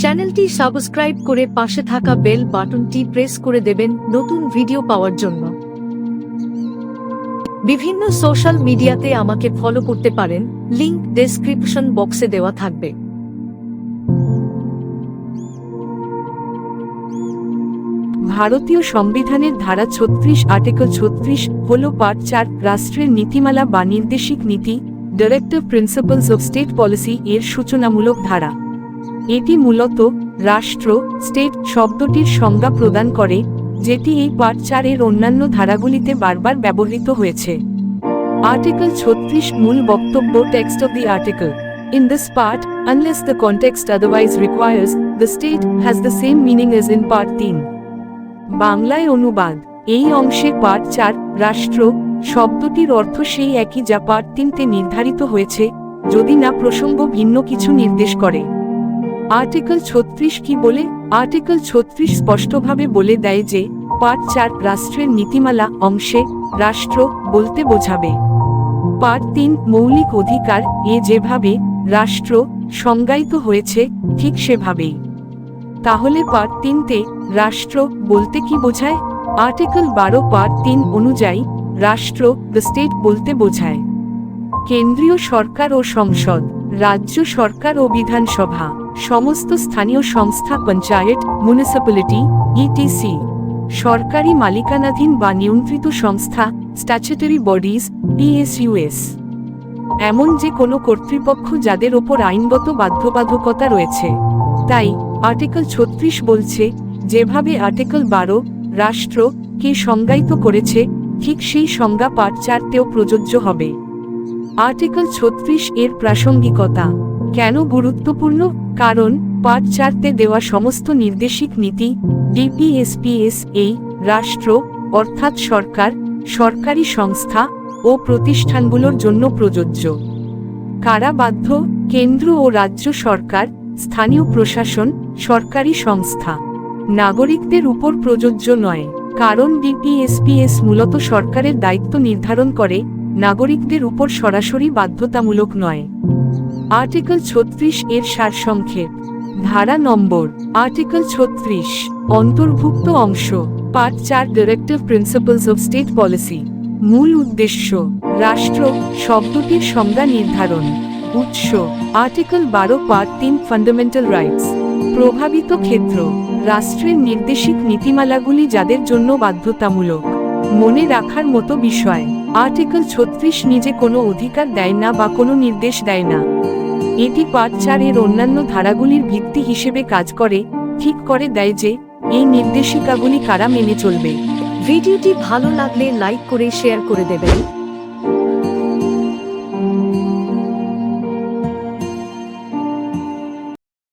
চ্যানেলটি সাবস্ক্রাইব করে পাশে থাকা বেল বাটনটি প্রেস করে দেবেন নতুন ভিডিও পাওয়ার জন্য। বিভিন্ন সোশ্যাল মিডিয়াতে আমাকে ফলো করতে পারেন, লিংক ডেসক্রিপশন বক্সে দেওয়া থাকবে। ভারতীয় সংবিধানের ধারা ছত্রিশ, আর্টিকেল ছত্রিশ, হল পার্ট চার, রাষ্ট্রের নীতিমালা বা নির্দেশিক নীতি directive principles of state policy এর সূচনামূলক ধারা। এটি মূলত রাষ্ট্র স্টেট শব্দটির সংজ্ঞা প্রদান করে যেটি এই পার্ট চার এর অন্যান্য ধারাগুলিতে বারবার ব্যবহৃত হয়েছে। আর্টিকেল ছত্রিশ মূল বক্তব্য text of the article. In this part, unless the context otherwise requires, the state has the same meaning as in part 3. বাংলায় অনুবাদ। এই অংশে পার্ট চার রাষ্ট্র শব্দটির অর্থ সেই একই যা পার্ট তিনতে নির্ধারিত হয়েছে যদি না প্রসঙ্গ ভিন্ন কিছু নির্দেশ করে। আর্টিকেল ছত্রিশ কি বলে? আর্টিকেল ছত্রিশ স্পষ্টভাবে বলে দেয় যে, পার্ট চার রাষ্ট্রের নীতিমালা অংশে রাষ্ট্র বলতে বোঝাবে। পার্ট তিন মৌলিক অধিকার এ যেভাবে রাষ্ট্র সংজ্ঞায়িত হয়েছে, ঠিক সেভাবেই। তাহলে পার্ট তিনতে রাষ্ট্র বলতে কি বোঝায়? আর্টিকেল বারো পার্ট তিন অনুযায়ী রাষ্ট্র দ্য স্টেট বলতে বোঝায়। কেন্দ্রীয় সরকার ও সংসদ, রাজ্য সরকার ও বিধানসভা। সমস্ত স্থানীয় সংস্থা, পঞ্চায়েত মিউনিসিপ্যালিটি ইটিসি সরকারি মালিকানাধীন বা নিয়ন্ত্রিত সংস্থা স্ট্যাচুটারি বডিজ পিএসইউএস এমন যে কোনো কর্তৃপক্ষ যাদের ওপর আইনগত বাধ্যবাধকতা রয়েছে। তাই আর্টিকেল ছত্রিশ বলছে, যেভাবে আর্টিকেল বারো, রাষ্ট্র, কে সংজ্ঞায়িত করেছে, ঠিক সেই সংজ্ঞা পাঠ চারতেও প্রযোজ্য হবে। আর্টিকেল ছত্রিশ এর প্রাসঙ্গিকতা। কেন গুরুত্বপূর্ণ? কারণ পাঠ চারতে দেওয়া সমস্ত নির্দেশিক নীতি ডিপিএসপিএস এই রাষ্ট্র, অর্থাৎ সরকার, সরকারি সংস্থা ও প্রতিষ্ঠানগুলোর জন্য প্রযোজ্য। কারা বাধ্য? কেন্দ্র ও রাজ্য সরকার, স্থানীয় প্রশাসন, সরকারি সংস্থা। নাগরিকদের উপর প্রযোজ্য নয়। কারণ ডিপিএসপিএস মূলত সরকারের দায়িত্ব নির্ধারণ করে, নাগরিকদের উপর সরাসরি বাধ্যতামূলক নয়। আর্টিকেল ছত্রিশ এর সারসংক্ষেপ। ধারা নম্বর, আর্টিকেল ছত্রিশ, অন্তর্ভুক্ত অংশ, পার্ট চার directive principles of state policy মূল উদ্দেশ্য, রাষ্ট্র, শব্দটির সংজ্ঞা নির্ধারণ। উৎস, আর্টিকেল বারো, পার্ট তিন ফান্ডামেন্টাল রাইটস প্রভাবিত ক্ষেত্র, রাষ্ট্রের নির্দেশিক নীতিমালাগুলি যাদের জন্য বাধ্যতামূলক। মনে রাখার মতো বিষয়। আর্টিকেল ছত্রিশ নিজে কোনো অধিকার দেয় না বা কোনো নির্দেশ দেয় না। এটি পাঁচ চার এর অন্যান্য ধারাগুলির ভিত্তি হিসেবে কাজ করে, ঠিক করে দেয় যে, এই নির্দেশিকাগুলি কারা মেনে চলবে। ভিডিওটি ভালো লাগলে লাইক করে শেয়ার করে দেবেন।